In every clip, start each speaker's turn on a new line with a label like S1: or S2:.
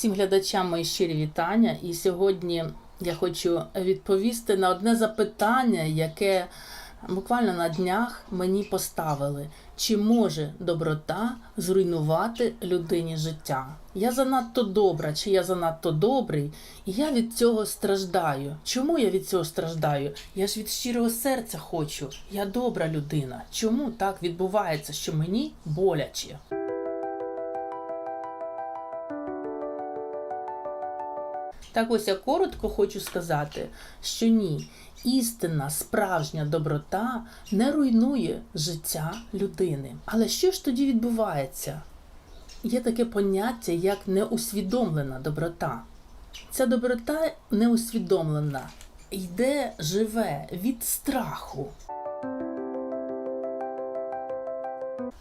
S1: Всім глядачам мої щирі вітання. І сьогодні я хочу відповісти на одне запитання, яке буквально на днях мені поставили: чи може доброта зруйнувати людині життя? Я занадто добра, чи я занадто добрий, і я від цього страждаю. Чому я від цього страждаю? Я ж від щирого серця хочу. Я добра людина. Чому так відбувається, що мені боляче? Так ось я коротко хочу сказати, що ні, істинна справжня доброта не руйнує життя людини. Але що ж тоді відбувається? Є таке поняття, як неусвідомлена доброта. Ця доброта неусвідомлена йде, живе від страху.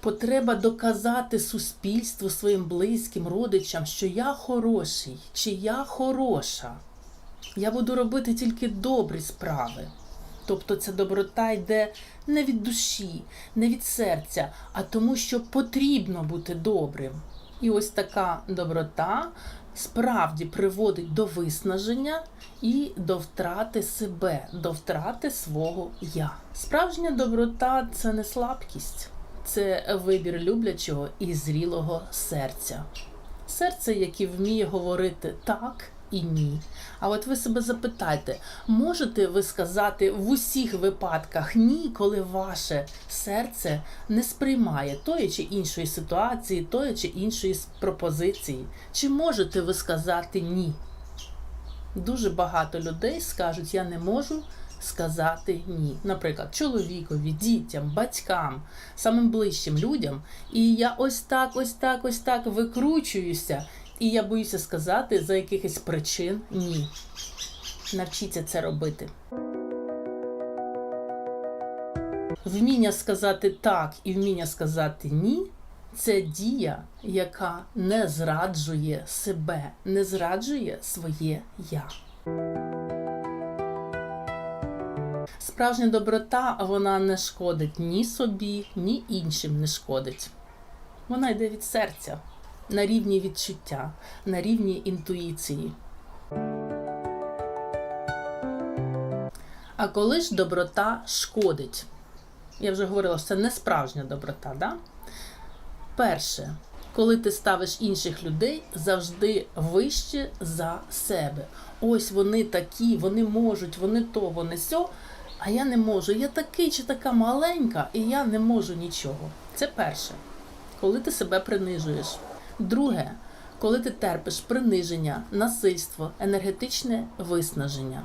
S1: Потреба доказати суспільству своїм близьким родичам, що я хороший, чи я хороша. Я буду робити тільки добрі справи. Тобто ця доброта йде не від душі, не від серця, а тому, що потрібно бути добрим. І ось така доброта справді приводить до виснаження і до втрати себе, до втрати свого я. Справжня доброта це не слабкість це вибір люблячого і зрілого серця. Серце, яке вміє говорити так і ні. А от ви себе запитайте, можете ви сказати в усіх випадках ні, коли ваше серце не сприймає тої чи іншої ситуації, тої чи іншої пропозиції? Чи можете ви сказати ні? Дуже багато людей скажуть, я не можу сказати ні. Наприклад, чоловікові, дітям, батькам, самим ближчим людям. І я ось так, ось так, ось так викручуюся. І я боюся сказати за якихось причин ні. Навчіться це робити. Вміння сказати так і вміння сказати ні це дія, яка не зраджує себе, не зраджує своє я. Справжня доброта вона не шкодить ні собі, ні іншим не шкодить. Вона йде від серця, на рівні відчуття, на рівні інтуїції. А коли ж доброта шкодить? Я вже говорила, що це не справжня доброта. Да? Перше, коли ти ставиш інших людей завжди вище за себе. Ось вони такі, вони можуть, вони то, вони сьо. А я не можу. Я такий чи така маленька, і я не можу нічого. Це перше, коли ти себе принижуєш. Друге, коли ти терпиш приниження, насильство, енергетичне виснаження.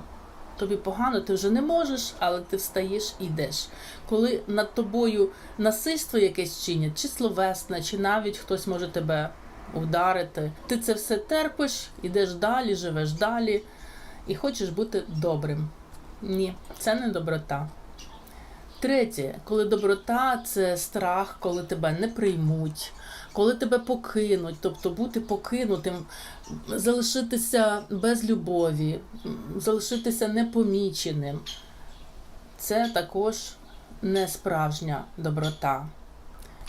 S1: Тобі погано, ти вже не можеш, але ти встаєш і йдеш. Коли над тобою насильство якесь чинять, чи словесне, чи навіть хтось може тебе вдарити, ти це все терпиш, ідеш далі, живеш далі і хочеш бути добрим. Ні, це не доброта. Третє, коли доброта це страх, коли тебе не приймуть, коли тебе покинуть, тобто бути покинутим, залишитися без любові, залишитися непоміченим. Це також не справжня доброта.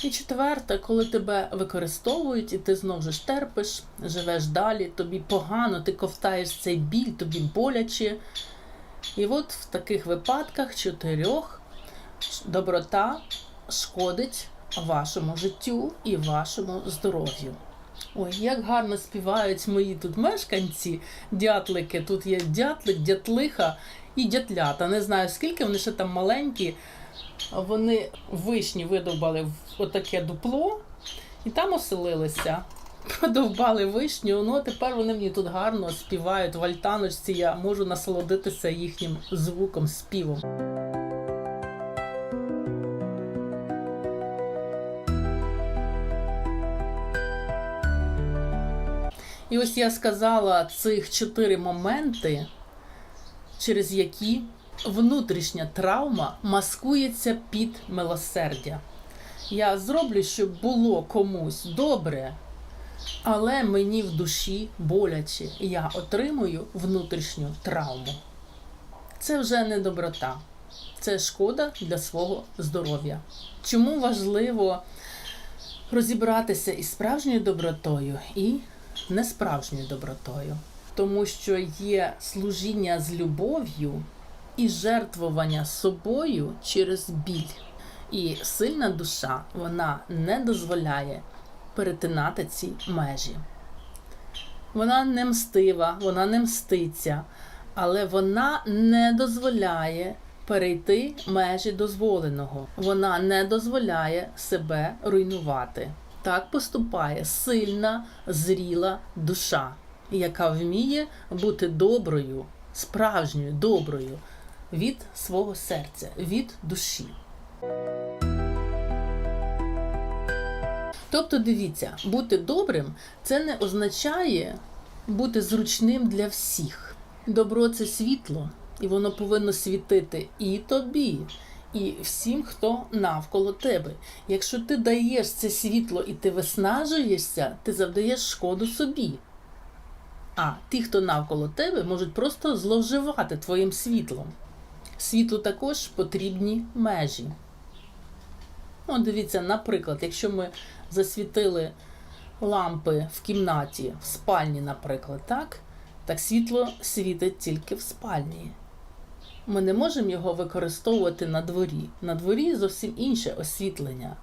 S1: І четверте, коли тебе використовують, і ти знову ж терпиш, живеш далі, тобі погано, ти ковтаєш цей біль, тобі боляче. І от в таких випадках чотирьох доброта шкодить вашому життю і вашому здоров'ю. Ой, як гарно співають мої тут мешканці, дятлики. Тут є дятлик, дятлиха і дятлята. Не знаю, скільки вони ще там маленькі. Вони вишні видовбали в отаке дупло і там оселилися. Продовбали вишню, ну тепер вони мені тут гарно співають в альтаночці. Я можу насолодитися їхнім звуком, співом. І ось я сказала цих чотири моменти, через які внутрішня травма маскується під милосердя. Я зроблю, щоб було комусь добре, але мені в душі боляче, і я отримую внутрішню травму. Це вже не доброта, це шкода для свого здоров'я. Чому важливо розібратися із справжньою добротою і несправжньою добротою, тому що є служіння з любов'ю і жертвування собою через біль. І сильна душа вона не дозволяє перетинати ці межі. Вона не мстива, вона не мститься, але вона не дозволяє перейти межі дозволеного. Вона не дозволяє себе руйнувати. Так поступає сильна, зріла душа, яка вміє бути доброю, справжньою доброю від свого серця, від душі. Тобто, дивіться, бути добрим це не означає бути зручним для всіх. Добро це світло, і воно повинно світити і тобі, і всім, хто навколо тебе. Якщо ти даєш це світло і ти виснажуєшся, ти завдаєш шкоду собі. А ті, хто навколо тебе, можуть просто зловживати твоїм світлом. Світлу також потрібні межі. Ну, дивіться, наприклад, якщо ми засвітили лампи в кімнаті, в спальні, наприклад, так? Так світло світить тільки в спальні. Ми не можемо його використовувати на дворі. На дворі зовсім інше освітлення.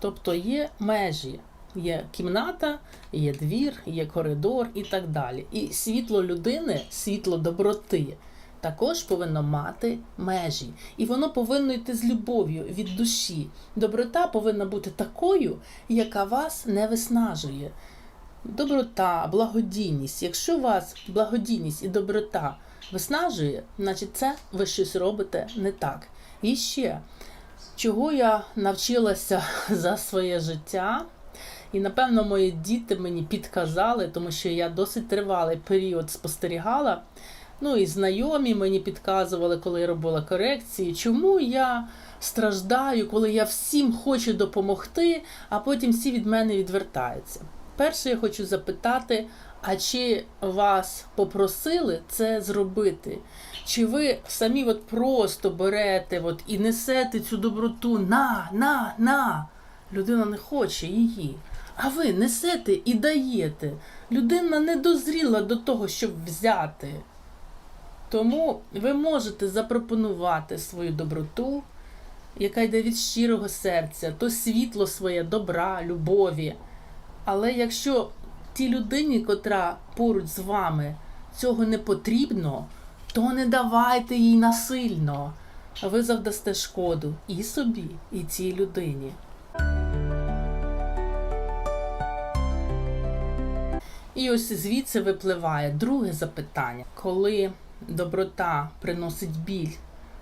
S1: Тобто є межі, є кімната, є двір, є коридор і так далі. І світло людини, світло доброти також повинно мати межі. І воно повинно йти з любов'ю від душі. Доброта повинна бути такою, яка вас не виснажує. Доброта, благодійність. Якщо вас благодійність і доброта виснажує, значить це ви щось робите не так. І ще, чого я навчилася за своє життя. І, напевно, мої діти мені підказали, тому що я досить тривалий період спостерігала. Ну і знайомі мені підказували, коли я робила корекції, чому я страждаю, коли я всім хочу допомогти, а потім всі від мене відвертаються. Перше, я хочу запитати, а чи вас попросили це зробити? Чи ви самі от просто берете от і несете цю доброту на, на, на? Людина не хоче її. А ви несете і даєте. Людина не дозріла до того, щоб взяти. Тому ви можете запропонувати свою доброту, яка йде від щирого серця, то світло своє добра, любові. Але якщо тій людині, котра поруч з вами, цього не потрібно, то не давайте їй насильно. Ви завдасте шкоду і собі, і цій людині. І ось звідси випливає друге запитання. Коли доброта приносить біль,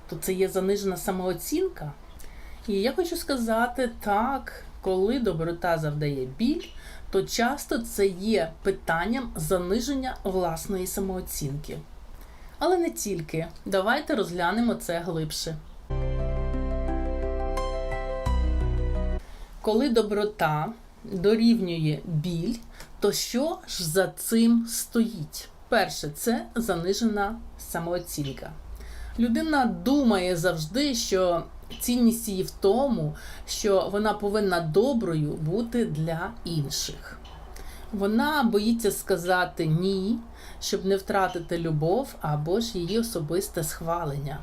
S1: то це є занижена самооцінка. І я хочу сказати так, коли доброта завдає біль, то часто це є питанням заниження власної самооцінки. Але не тільки. Давайте розглянемо це глибше. Коли доброта дорівнює біль, то що ж за цим стоїть? Перше, це занижена самооцінка. Людина думає завжди, що цінність її в тому, що вона повинна доброю бути для інших. Вона боїться сказати ні, щоб не втратити любов або ж її особисте схвалення.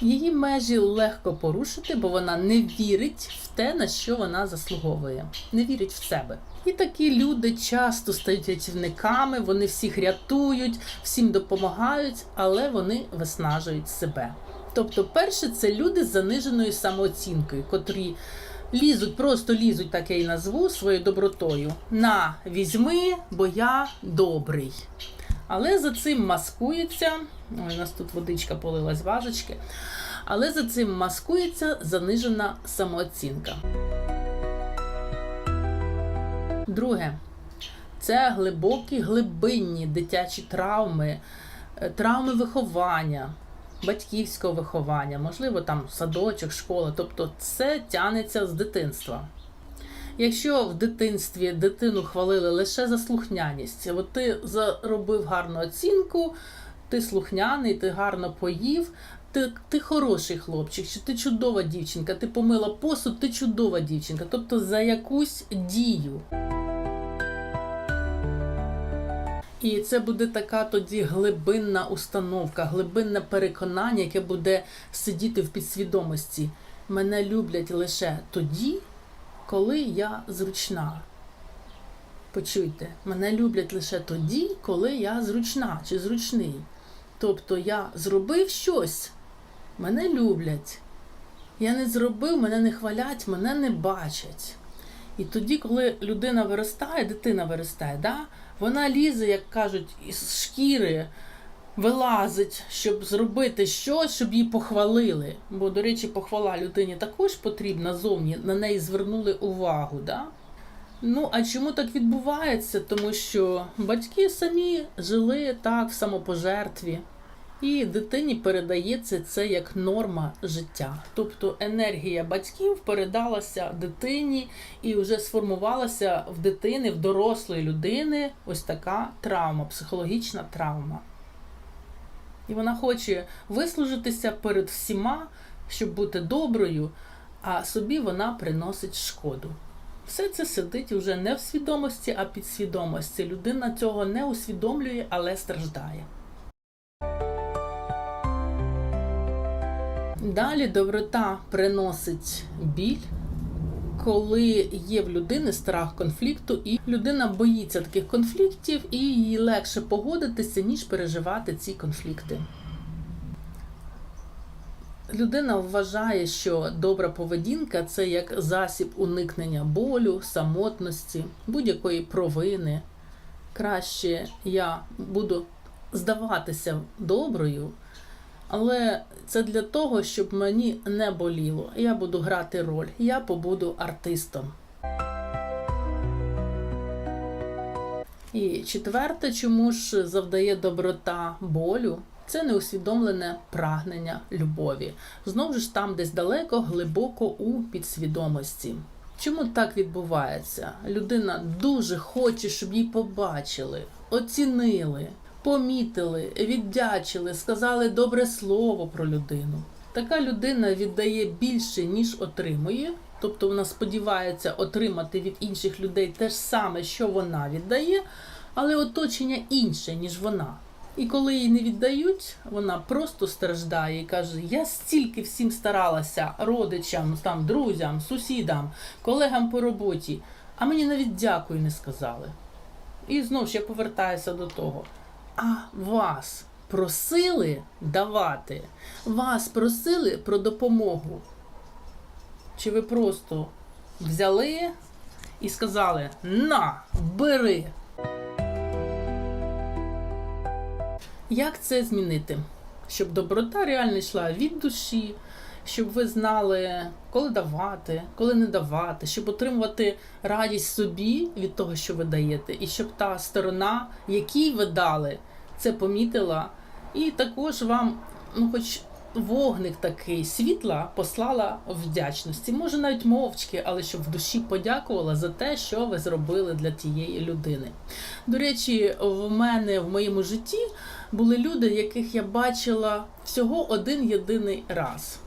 S1: Її межі легко порушити, бо вона не вірить в те, на що вона заслуговує, не вірить в себе. І такі люди часто стають рятівниками, вони всіх рятують, всім допомагають, але вони виснажують себе. Тобто, перше, це люди з заниженою самооцінкою, котрі лізуть, просто лізуть, так я і назву своєю добротою. На візьми, бо я добрий. Але за цим маскується. Ой, у нас тут водичка полилась з вазочки. Але за цим маскується занижена самооцінка. Друге, це глибокі глибинні дитячі травми, е, травми виховання, батьківського виховання, можливо, там садочок, школа. Тобто це тянеться з дитинства. Якщо в дитинстві дитину хвалили лише за слухняність, от ти заробив гарну оцінку, ти слухняний, ти гарно поїв, ти, ти хороший хлопчик, чи ти чудова дівчинка, ти помила посуд, ти чудова дівчинка. Тобто за якусь дію. І це буде така тоді глибинна установка, глибинне переконання, яке буде сидіти в підсвідомості. Мене люблять лише тоді, коли я зручна. Почуйте, мене люблять лише тоді, коли я зручна чи зручний. Тобто я зробив щось, мене люблять. Я не зробив, мене не хвалять, мене не бачать. І тоді, коли людина виростає, дитина виростає, да? вона лізе, як кажуть, із шкіри, вилазить, щоб зробити щось, щоб її похвалили. Бо, до речі, похвала людині також потрібна зовні, на неї звернули увагу. Да? Ну, а чому так відбувається? Тому що батьки самі жили так в самопожертві. І дитині передається це як норма життя. Тобто енергія батьків передалася дитині і вже сформувалася в дитини, в дорослої людини ось така травма, психологічна травма. І вона хоче вислужитися перед всіма, щоб бути доброю, а собі вона приносить шкоду. Все це сидить уже не в свідомості, а підсвідомості. Людина цього не усвідомлює, але страждає. Далі доброта приносить біль, коли є в людини страх конфлікту, і людина боїться таких конфліктів, і їй легше погодитися, ніж переживати ці конфлікти. Людина вважає, що добра поведінка це як засіб уникнення болю, самотності, будь-якої провини. Краще я буду здаватися доброю, але це для того, щоб мені не боліло. Я буду грати роль, я побуду артистом. І четверте, чому ж завдає доброта болю? Це неусвідомлене прагнення любові. Знову ж там, десь далеко, глибоко у підсвідомості. Чому так відбувається? Людина дуже хоче, щоб її побачили, оцінили, помітили, віддячили, сказали добре слово про людину. Така людина віддає більше, ніж отримує, тобто вона сподівається отримати від інших людей те ж саме, що вона віддає, але оточення інше, ніж вона. І коли їй не віддають, вона просто страждає і каже: Я стільки всім старалася родичам, там, друзям, сусідам, колегам по роботі, а мені навіть дякую не сказали. І знову ж я повертаюся до того. А вас просили давати, вас просили про допомогу. Чи ви просто взяли і сказали: На, бери. Як це змінити? Щоб доброта реально йшла від душі, щоб ви знали, коли давати, коли не давати, щоб отримувати радість собі від того, що ви даєте, і щоб та сторона, якій ви дали, це помітила, і також вам, ну, хоч вогник такий світла послала вдячності. Може навіть мовчки, але щоб в душі подякувала за те, що ви зробили для тієї людини. До речі, в мене в моєму житті були люди, яких я бачила всього один єдиний раз.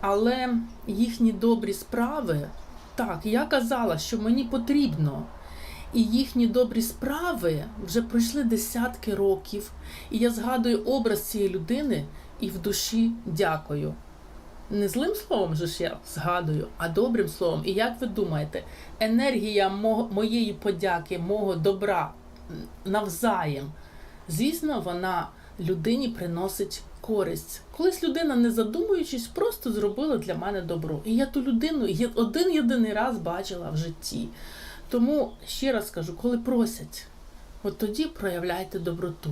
S1: Але їхні добрі справи, так, я казала, що мені потрібно. І їхні добрі справи вже пройшли десятки років. І я згадую образ цієї людини і в душі дякую. Не злим словом же ж я згадую, а добрим словом. І як ви думаєте, енергія мо- моєї подяки, мого добра навзаєм, звісно, вона людині приносить користь. Колись людина, не задумуючись, просто зробила для мене добро. І я ту людину один єдиний раз бачила в житті. Тому ще раз кажу, коли просять, от тоді проявляйте доброту.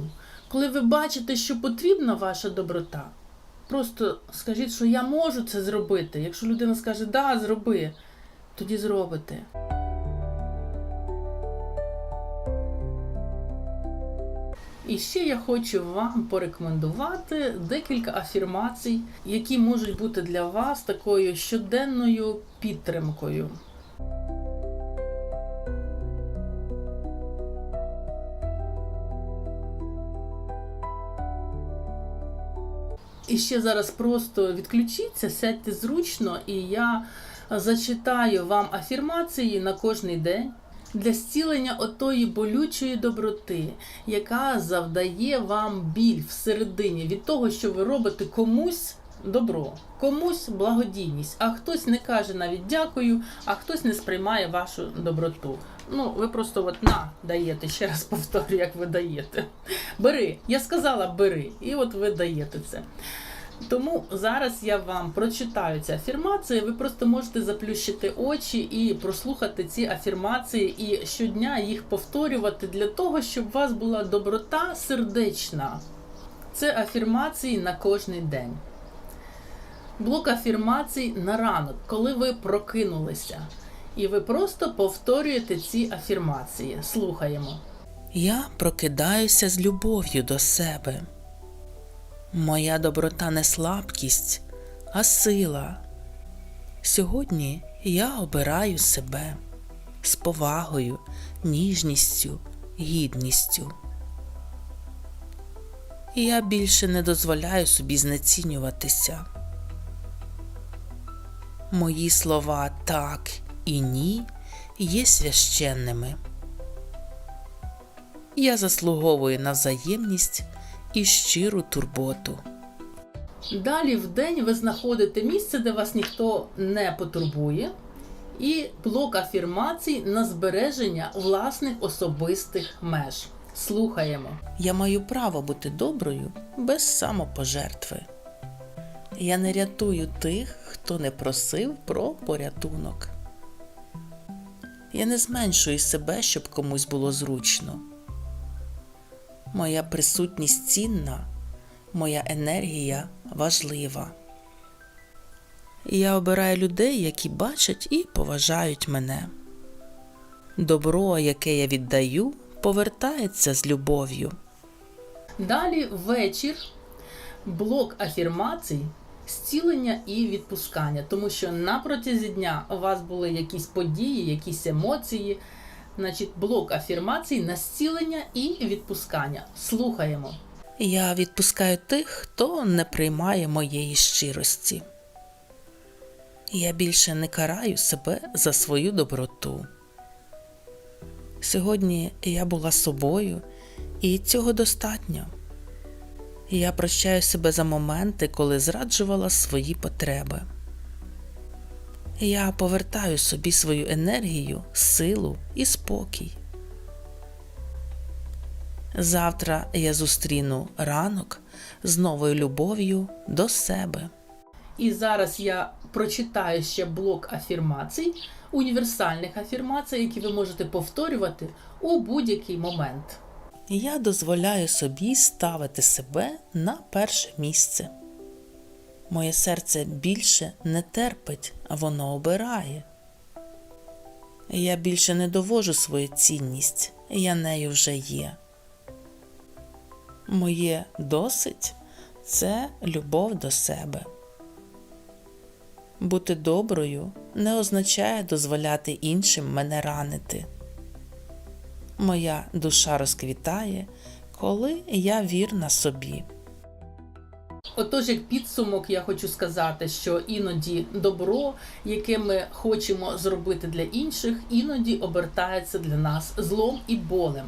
S1: Коли ви бачите, що потрібна ваша доброта, просто скажіть, що я можу це зробити. Якщо людина скаже да, зроби, тоді зробите. І ще я хочу вам порекомендувати декілька афірмацій, які можуть бути для вас такою щоденною підтримкою. І ще зараз просто відключіться, сядьте зручно, і я зачитаю вам афірмації на кожний день. для зцілення отої болючої доброти, яка завдає вам біль всередині від того, що ви робите комусь добро, комусь благодійність, а хтось не каже навіть дякую, а хтось не сприймає вашу доброту. Ну, ви просто от на даєте, ще раз повторю, як ви даєте. Бери. Я сказала бери, і от ви даєте це. Тому зараз я вам прочитаю ці афірмації. Ви просто можете заплющити очі і прослухати ці афірмації, і щодня їх повторювати для того, щоб у вас була доброта сердечна. Це афірмації на кожний день. Блок афірмацій на ранок, коли ви прокинулися. І ви просто повторюєте ці афірмації. Слухаємо.
S2: Я прокидаюся з любов'ю до себе. Моя доброта не слабкість, а сила. Сьогодні я обираю себе з повагою, ніжністю, гідністю. Я більше не дозволяю собі знецінюватися. Мої слова так і ні є священними. Я заслуговую на взаємність і щиру турботу.
S1: Далі в день ви знаходите місце, де вас ніхто не потурбує, і блок афірмацій на збереження власних особистих меж. Слухаємо.
S2: Я маю право бути доброю без самопожертви. Я не рятую тих, хто не просив про порятунок. Я не зменшую себе, щоб комусь було зручно. Моя присутність цінна, моя енергія важлива. Я обираю людей, які бачать і поважають мене. Добро, яке я віддаю, повертається з любов'ю.
S1: Далі вечір, блок афірмацій, зцілення і відпускання. Тому що на протязі дня у вас були якісь події, якісь емоції. Значить, блок афірмацій на зцілення і відпускання. Слухаємо.
S2: Я відпускаю тих, хто не приймає моєї щирості. Я більше не караю себе за свою доброту. Сьогодні я була собою, і цього достатньо. Я прощаю себе за моменти, коли зраджувала свої потреби. Я повертаю собі свою енергію, силу і спокій. Завтра я зустріну ранок з новою любов'ю до себе.
S1: І зараз я прочитаю ще блок афірмацій, універсальних афірмацій, які ви можете повторювати у будь-який момент.
S2: Я дозволяю собі ставити себе на перше місце. Моє серце більше не терпить, воно обирає. Я більше не довожу свою цінність, я нею вже є. Моє досить це любов до себе. Бути доброю не означає дозволяти іншим мене ранити. Моя душа розквітає, коли я вірна собі.
S1: Отож, як підсумок, я хочу сказати, що іноді добро, яке ми хочемо зробити для інших, іноді обертається для нас злом і болем.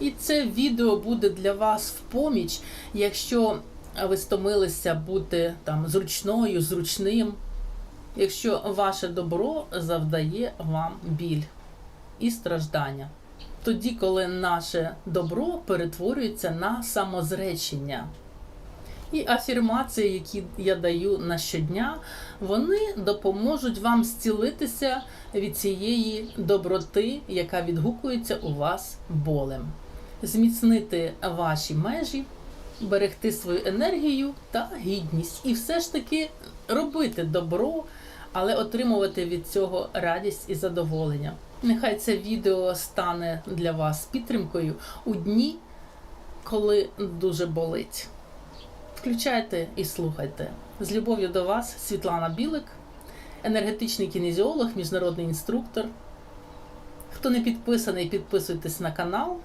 S1: І це відео буде для вас в поміч, якщо ви стомилися бути там зручною, зручним, якщо ваше добро завдає вам біль і страждання. Тоді, коли наше добро перетворюється на самозречення. І афірмації, які я даю на щодня, вони допоможуть вам зцілитися від цієї доброти, яка відгукується у вас болем, зміцнити ваші межі, берегти свою енергію та гідність. І все ж таки робити добро, але отримувати від цього радість і задоволення. Нехай це відео стане для вас підтримкою у дні, коли дуже болить. Включайте і слухайте. З любов'ю до вас, Світлана Білик, енергетичний кінезіолог, міжнародний інструктор. Хто не підписаний, підписуйтесь на канал.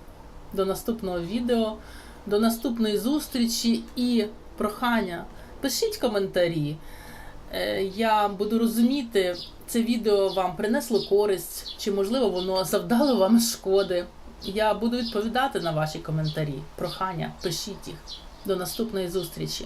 S1: До наступного відео, до наступної зустрічі і прохання. Пишіть коментарі. Е, Я буду розуміти, це відео вам принесло користь, чи можливо воно завдало вам шкоди. Я буду відповідати на ваші коментарі. Прохання, пишіть їх. До наступної зустрічі.